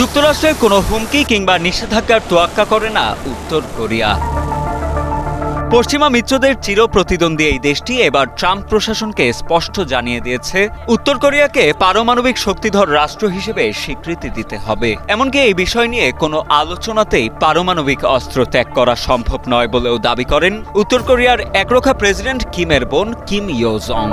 যুক্তরাষ্ট্রের কোনো হুমকি কিংবা নিষেধাজ্ঞার তোয়াক্কা করে না উত্তর কোরিয়া। পশ্চিমা মিত্রদের চির প্রতিদ্বন্দ্বী এই দেশটি এবার ট্রাম্প প্রশাসনকে স্পষ্ট জানিয়ে দিয়েছে। উত্তর কোরিয়াকে পারমাণবিক শক্তিধর রাষ্ট্র হিসেবে স্বীকৃতি দিতে হবে। এমনকি এই বিষয় নিয়ে কোনো আলোচনাতেই পারমাণবিক অস্ত্র ত্যাগ করা সম্ভব নয় বলেও দাবি করেন উত্তর কোরিয়ার একরোখা প্রেসিডেন্ট কিমের বোন কিম ইয়োজং।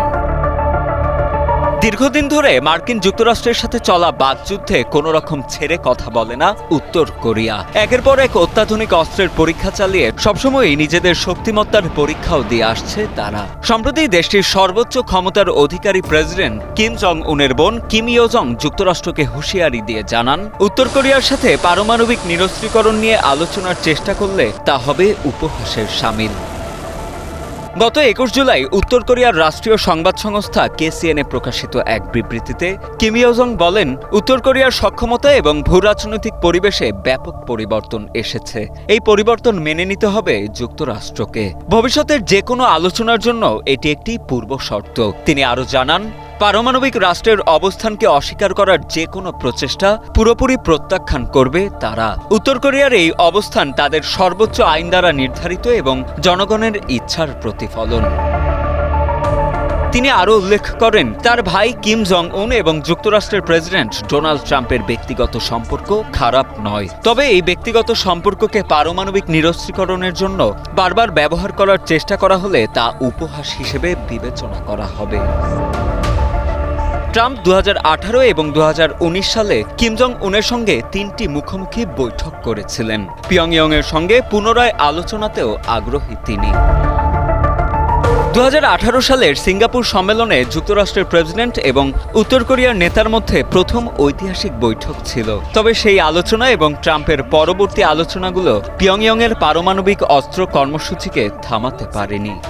দীর্ঘদিন ধরে মার্কিন যুক্তরাষ্ট্রের সাথে চলা বাকযুদ্ধে কোনো রকম ছেড়ে কথা বলে না উত্তর কোরিয়া। একের পর এক অত্যাধুনিক অস্ত্রের পরীক্ষা চালিয়ে সবসময়ই নিজেদের শক্তিমত্তার পরীক্ষাও দিয়ে আসছে তারা। সম্প্রতি দেশটির সর্বোচ্চ ক্ষমতার অধিকারী প্রেসিডেন্ট কিম জং উনের বোন কিম ইয়োজং যুক্তরাষ্ট্রকে হুঁশিয়ারি দিয়ে জানান, উত্তর কোরিয়ার সাথে পারমাণবিক নিরস্ত্রীকরণ নিয়ে আলোচনার চেষ্টা করলে তা হবে উপহাসের সামিল। গত একুশ জুলাই উত্তর কোরিয়ার রাষ্ট্রীয় সংবাদ সংস্থা কেসিএনএ প্রকাশিত এক বিবৃতিতে কিমিওজং বলেন, উত্তর কোরিয়ার সক্ষমতা এবং ভূরাজনৈতিক পরিবেশে ব্যাপক পরিবর্তন এসেছে। এই পরিবর্তন মেনে নিতে হবে যুক্তরাষ্ট্রকে। ভবিষ্যতের যে কোনো আলোচনার জন্য এটি একটি পূর্ব শর্ত। তিনি আরও জানান পারমাণবিক রাষ্ট্রের অবস্থানকে অস্বীকার করার যে কোনো প্রচেষ্টা পুরোপুরি প্রত্যাখ্যান করবে তারা। উত্তর কোরিয়ার এই অবস্থান তাদের সর্বোচ্চ আইন দ্বারা নির্ধারিত এবং জনগণের ইচ্ছার প্রতিফলন। তিনি আরও উল্লেখ করেন, তার ভাই কিম জং উন এবং যুক্তরাষ্ট্রের প্রেসিডেন্ট ডোনাল্ড ট্রাম্পের ব্যক্তিগত সম্পর্ক খারাপ নয়। তবে এই ব্যক্তিগত সম্পর্ককে পারমাণবিক নিরস্ত্রীকরণের জন্য বারবার ব্যবহার করার চেষ্টা করা হলে তা উপহাস হিসেবে বিবেচনা করা হবে। ট্রাম্প দু হাজার আঠারো এবং দু হাজার উনিশ সালে কিম জং উনের সঙ্গে তিনটি মুখোমুখি বৈঠক করেছিলেন। পিয়ংইয়ং এর সঙ্গে পুনরায় আলোচনাতেও আগ্রহী তিনি। দু হাজার আঠারো সালের সিঙ্গাপুর সম্মেলনে যুক্তরাষ্ট্রের প্রেসিডেন্ট এবং উত্তর কোরিয়ার নেতার মধ্যে প্রথম ঐতিহাসিক বৈঠক ছিল। তবে সেই আলোচনা এবং ট্রাম্পের পরবর্তী আলোচনাগুলো পিয়ংইয়ং এর পারমাণবিক অস্ত্র কর্মসূচিকে থামাতে পারেনি।